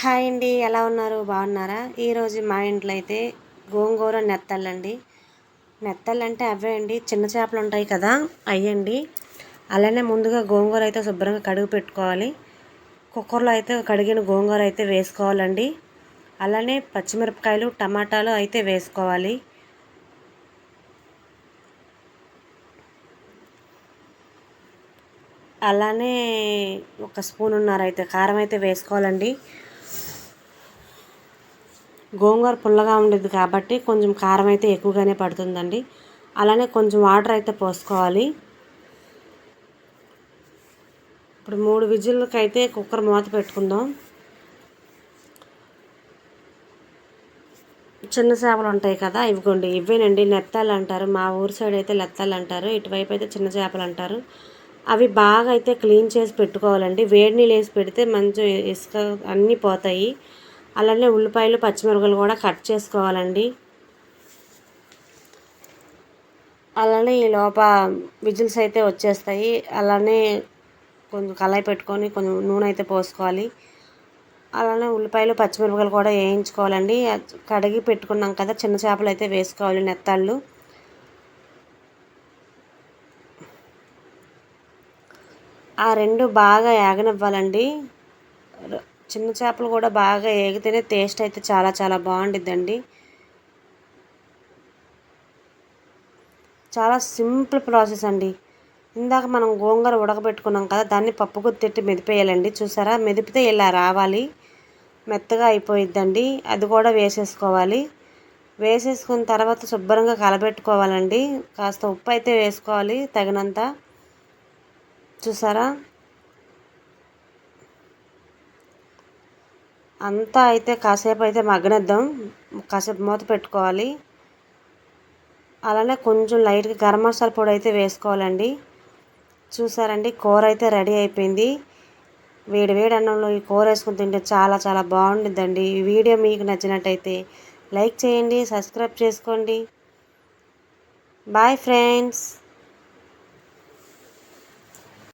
Hi అండి ఎలా ఉన్నారు? బాగున్నారా? ఈరోజు మా ఇంట్లో అయితే గోంగూర నెత్తళ్ళండి నెత్తళ్ళంటే అవే అండి చిన్న చేపలు ఉంటాయి కదా అయ్యండి అలానే ముందుగా గోంగూర అయితే శుభ్రంగా కడుగు పెట్టుకోవాలి. కుక్కర్లో అయితే కడిగిన గోంగూర అయితే వేసుకోవాలండి. అలానే పచ్చిమిరపకాయలు టమాటాలు అయితే వేసుకోవాలి. అలానే ఒక స్పూన్ ఉన్నారైతే కారం అయితే వేసుకోవాలండి. గోంగూర పుల్లగా ఉండేది కాబట్టి కొంచెం కారం అయితే ఎక్కువగానే పడుతుందండి. అలానే కొంచెం వాటర్ అయితే పోసుకోవాలి. ఇప్పుడు మూడు విజిల్లకైతే అయితే కుక్కర్ మూత పెట్టుకుందాం. చిన్న చేపలు ఉంటాయి కదా ఇవిగోండి. ఇవేనండి నెత్తాలు అంటారు. మా ఊరి సైడ్ అయితే లెత్తాలు అంటారు. ఇటువైపు అయితే చిన్న చేపలు అంటారు. అవి బాగా అయితే క్లీన్ చేసి పెట్టుకోవాలండి. వేడి నీళ్ళు వేసి పెడితే మంచి ఇసుక అన్నీ పోతాయి. అలానే ఉల్లిపాయలు పచ్చిమిరపకాయలు కూడా కట్ చేసుకోవాలండి. అలానే ఈ లోప విజిల్స్ అయితే వచ్చేస్తాయి. అలానే కొంచెం కళాయి పెట్టుకొని కొంచెం నూనె అయితే పోసుకోవాలి. అలానే ఉల్లిపాయలు పచ్చిమిరపకాయలు కూడా వేయించుకోవాలండి. కడిగి పెట్టుకున్నాం కదా చిన్న చేపలు అయితే వేసుకోవాలి నెత్తాళ్ళు. ఆ రెండు బాగా ఏగనివ్వాలండి చిన్న చేపలు కూడా బాగా ఏగితేనే టేస్ట్ అయితే చాలా చాలా బాగుండిద్దండి. చాలా సింపుల్ ప్రాసెస్ అండి. ఇందాక మనం గోంగూర ఉడకబెట్టుకున్నాం కదా దాన్ని పప్పు గుత్తిట్టి మెదిపేయాలండి. చూసారా? మెదిపితే ఇలా రావాలి. మెత్తగా అయిపోయిద్దండి. అది కూడా వేసేసుకోవాలి. వేసేసుకున్న తర్వాత శుభ్రంగా కలబెట్టుకోవాలండి. కాస్త ఉప్పు అయితే వేసుకోవాలి తగినంత. చూసారా? అంతా అయితే కాసేపు అయితే మగ్గనిద్దాం. కాసేపు మూత పెట్టుకోవాలి. అలానే కొంచెం లైట్గా గరం మసాలా పొడి అయితే వేసుకోవాలండి. చూసారండి కూర అయితే రెడీ అయిపోయింది. వేడి వేడి అన్నంలో ఈ కూర వేసుకుని తింటే చాలా చాలా బాగుంటుందండి ఈ వీడియో మీకు నచ్చినట్టయితే లైక్ చేయండి సబ్స్క్రైబ్ చేసుకోండి. Bye friends.